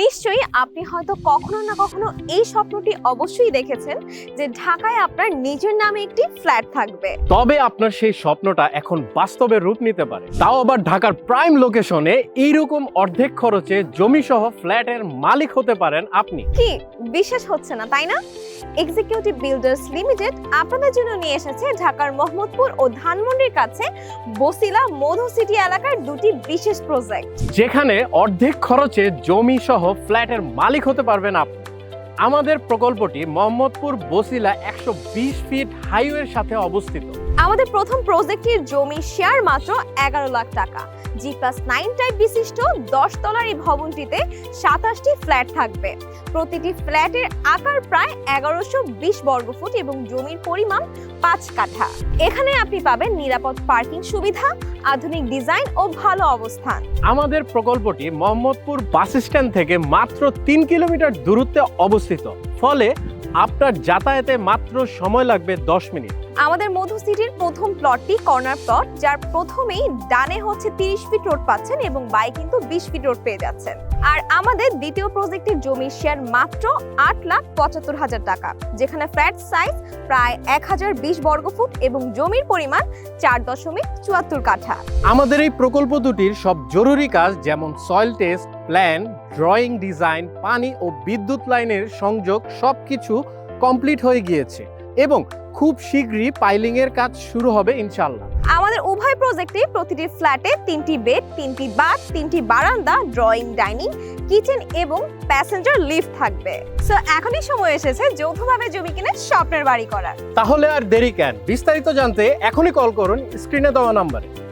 নিশ্চয়ই আপনি হয়তো কখনো না কখনো এই স্বপ্নটি অবশ্যই দেখেছেন যে ঢাকায় আপনার নিজের নামে একটি ফ্ল্যাট থাকবে। তবে আপনার সেই স্বপ্নটা এখন বাস্তবে রূপ নিতে পারে। তাও আবার ঢাকার প্রাইম লোকেশনে এইরকম অর্ধেক খরচে জমি সহ ফ্ল্যাটের মালিক হতে পারেন আপনি। কি? বিশেষ হচ্ছে না তাই না? এক্সিকিউটিভ বিল্ডার্স লিমিটেড আপনাদের জন্য নিয়ে এসেছে ঢাকার মোহাম্মদপুর ও ধানমন্ডির কাছে বসিলা মধু সিটি এলাকার দুটি বিশেষ প্রজেক্ট যেখানে অর্ধেক খরচে জমি সহ ফ্ল্যাটের মালিক হতে পারবেন আপনি। আমাদের প্রকল্পটি মোহাম্মদপুর বসিলা একশো বিশ ফিট হাইওয়ের সাথে অবস্থিত। আমাদের প্রথম প্রজেক্টের জমি শেয়ার মাত্র এগারো লাখ টাকা। জি প্লাস নাইন টাইপ বিশিষ্ট দশ তলার এই ভবনটিতে সাতাশটি ফ্ল্যাট থাকবে। প্রতিটি ফ্ল্যাটের আকার প্রায় এগারোশো বিশ বর্গফুট এবং জমির পরিমাণ পাঁচ কাঠা। এখানে আপনি পাবেন নিরাপদ পার্কিং সুবিধা, আধুনিক ডিজাইন ও ভালো অবস্থান। আমাদের প্রকল্পটি মোহাম্মদপুর বাস স্ট্যান্ড থেকে মাত্র তিন কিলোমিটার দূরত্বে অবস্থিত। ফলে আপনার যাতায়াতে মাত্র সময় লাগবে দশ মিনিট। আমাদের মধু সিটির প্রথম প্লটটি কর্নার প্লট যার প্রথমেই ডানে হচ্ছে তিরিশ ফিট রোড পাচ্ছেন এবং বাই কিন্তু বিশ ফিট রোড পেয়ে যাচ্ছেন। আর আমাদের দ্বিতীয় প্রজেক্টের জমির শেয়ার মাত্র আট লাখ পঁচাত্তর হাজার টাকা, যেখানে ফ্ল্যাট সাইজ প্রায় এক হাজার বিশ বর্গফুট এবং জমির পরিমাণ চার দশমিক চুয়াত্তর কাঠা। আমাদের এই প্রকল্প দুটির সব জরুরি কাজ যেমন soil test plan drawing design পানি ও বিদ্যুৎ লাইনের সংযোগ সবকিছু কমপ্লিট হয়ে গিয়েছে এবং খুব শীঘ্রই পাইলিং এর কাজ শুরু হবে ইনশাল্লাহ আমাদের উভয় প্রজেক্টে প্রতিটি ফ্ল্যাটে তিনটি বেড তিনটি বাথ তিনটি বারান্দা ড্রয়িং ডাইনিং কিচেন এবং প্যাসেঞ্জার লিফট থাকবে। সো এখনই সময় এসেছে যৌথভাবে জমি কিনে স্বপ্নের বাড়ি করার। তাহলে আর দেরি কেন? বিস্তারিত জানতে এখনই কল করুন স্ক্রিনে দেওয়া নাম্বারে।